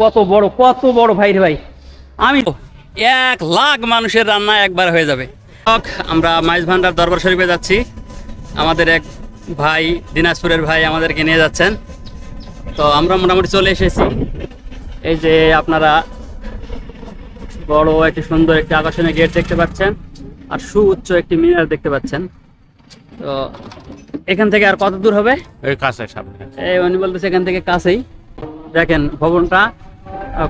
কত বড় কত বড় ভাই ভাই। আমি এক লাখ মানুষের রান্না একবার হয়ে যাবে। আমরা মাইজ ভান্ডার দরবার শরীফে যাচ্ছি। আমাদের এক ভাই দিনাজপুরের ভাই আমাদেরকে নিয়ে যাচ্ছেন। তো আমরা মোটামুটি চলে এসেছি। এই যে আপনারা বড় একটি সুন্দর একটি আকর্ষণীয় গেট দেখতে পাচ্ছেন আর সুউচ্চ একটি মিনার দেখতে পাচ্ছেন। তো এখান থেকে আর কত দূর হবে? এই কাছে সামনে। এই উনি বলতেছে এখান থেকে কাছেই। দেখেন ভবনটা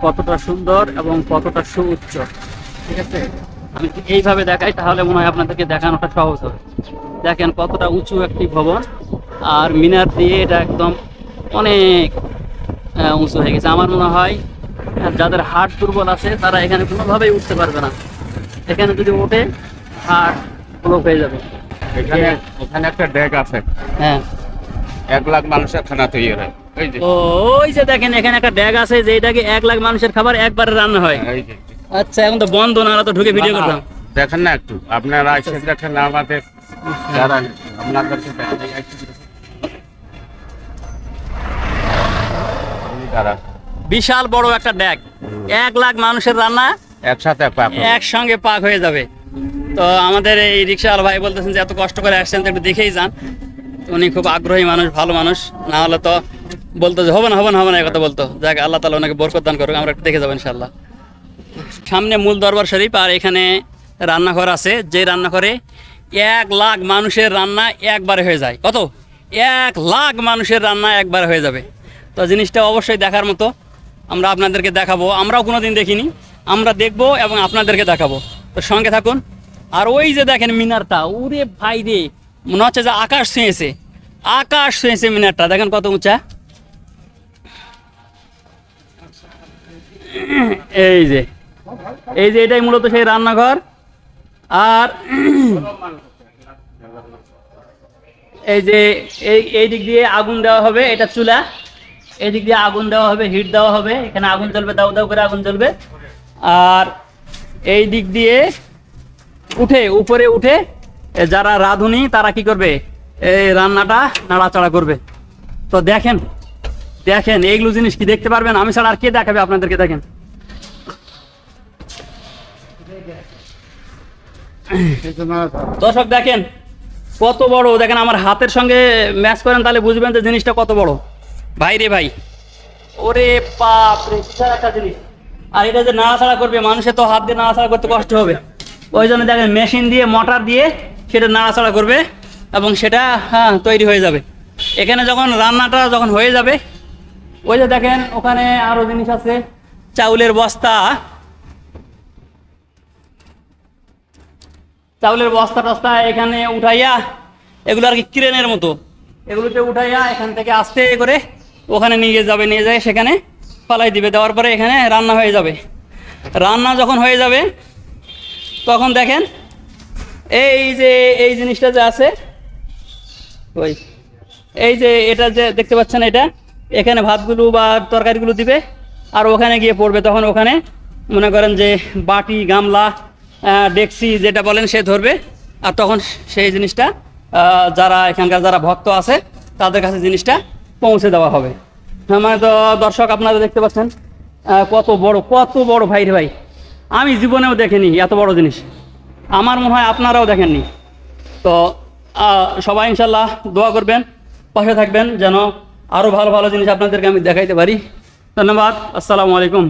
কতটা সুন্দর এবং কতটা সুউচ্চ। ঠিক আছে? আমি যদি এইভাবে দেখাই তাহলে মনে হয় আপনাদেরকে দেখানোটা সহজ হবে। দেখেন কতটা উঁচু একটি ভবন আর মিনার দিয়ে এটা একদম অনেক উঁচু হয়ে গেছে। আমার মনে হয় যাদের হাট দুর্বল আছে তারা এখানে কোনোভাবেই উঠতে পারবে না। এখানে যদি ওঠে হাট ব্লক হয়ে যাবে। এখানে এখানে একটা ডেক আছে। হ্যাঁ। এক লাখ মানুষের খানা তৈরি হয়। এই যে ও, ওই যে দেখেন এখানে একটা ড্যাগ আছে যে এক লাখ মানুষের খাবার একবারে রান্না হয়। আচ্ছা এখন তো বন্ধ না তো ঢুকে ভিডিও করতাম। দেখেন না একটু আপনারা এসে দেখেন আমাদের যারা আপনাদেরকে দেখাই একটু। আপনি যারা। বিশাল বড় একটা ড্যাগ এক লাখ মানুষের রান্না একসাথে একসঙ্গে পাক হয়ে যাবে। তো আমাদের এই রিক্সাওয়ালা ভাই বলতেছেন যে এত কষ্ট করে আসছেন তো একটু দেখেই যান। উনি খুব আগ্রহী মানুষ ভালো মানুষ। না হলে তো বলতো যে হবে না হবে না হবে না কথা বলতো। যাক, আল্লাহ তালা ওনাকে বরকত দান করুক, আমরা দেখে যাব ইনশাল্লাহ সামনে মূল দরবার শরীফ আর এখানে রান্নাঘর আছে। যে রান্নাঘরে এক লাখ মানুষের রান্না একবারে হয়ে যায়। কত? এক লাখ মানুষের রান্না একবারে হয়ে যাবে। তো জিনিসটা অবশ্যই দেখার মতো আমরা আপনাদেরকে দেখাবো। আমরাও কোনো দিন দেখিনি। আমরা দেখব এবং আপনাদেরকে দেখাবো। তো সঙ্গে থাকুন। আর ওই যে দেখেন মিনারটা উরে ভাই রে, মনে হচ্ছে যে আকাশ ছুঁয়েছে। আকাশ ছুঁয়েছে মিনারটা। দেখেন কত উঁচা। এই যে এই যে এটাই মূলত সেই রান্নাঘর। আর এই যে, এই এই দিক দিয়ে আগুন দেওয়া হবে, এটা চুলা। এই দিক দিয়ে আগুন দেওয়া হবে, হিট দেওয়া হবে, এখানে আগুন জ্বলবে, দাউ দাউ করে আগুন জ্বলবে। আর এই দিক দিয়ে উঠে, উপরে উঠে, যারা রাঁধুনি, তারা কি করবে? এই রান্নাটা নাড়াচাড়া করবে। তো দেখেন দেখেন, এইগুলো জিনিস কি দেখতে পারবেন? আমি ছাড়া আর কে দেখাবে আপনাদেরকে দেখেন? দর্শক দেখেন, কত বড়। দেখেন, আমার হাতের সঙ্গে ম্যাচ করেন, তাহলে বুঝবেন যে জিনিসটা কত বড়। ভাই রে ভাই। ওরে বাপ রে একটা জিনিস। আর এটা যে নাড়াচাড়া করবে, মানুষের তো হাত দিয়ে নাড়াচাড়া করতে কষ্ট হবে। ওই জন্য দেখেন মেশিন দিয়ে মোটর দিয়ে সেটা নাড়াচাড়া করবে এবং সেটা হ্যাঁ তৈরি হয়ে যাবে। এখানে যখন রান্নাটা যখন হয়ে যাবে, ওই যে দেখেন, ওখানে আরও জিনিস আছে। চাউলের বস্তা চাউলের বস্তা টস্তা এখানে উঠাইয়া, এগুলো আর কি ক্রেনের মতো। এগুলোতে উঠাইয়া এখান থেকে আস্তে করে ওখানে নিয়ে যাবে, নিয়ে যায় সেখানে পালাই দিবে। দেওয়ার পরে এখানে রান্না হয়ে যাবে। রান্না যখন হয়ে যাবে, তখন দেখেন এই যে, এই জিনিসটা যে আছে, ওই, এই যে এটা যে দেখতে পাচ্ছেন এটা, এখানে ভাতগুলো বা তরকারিগুলো দিবে, আর ওখানে গিয়ে পড়বে। তখন ওখানে মনে করেন যে বাটি, গামলা ডেকসি যেটা বলেন সে ধরবে। আর তখন সেই জিনিসটা যারা এখানকার যারা ভক্ত আছে, তাদের কাছে জিনিসটা পৌঁছে দেওয়া হবে। মানে তো দর্শক আপনারা দেখতে পাচ্ছেন কত বড় কত বড় ভাই রে ভাই। আমি জীবনেও দেখিনি এত বড় জিনিস। আমার মনে হয় আপনারাও দেখেননি। তো সবাই ইনশাল্লাহ দোয়া করবেন, পাশে থাকবেন যেন আরও ভালো ভালো জিনিস আপনাদেরকে আমি দেখাইতে পারি। ধন্যবাদ, আসসালামু আলাইকুম।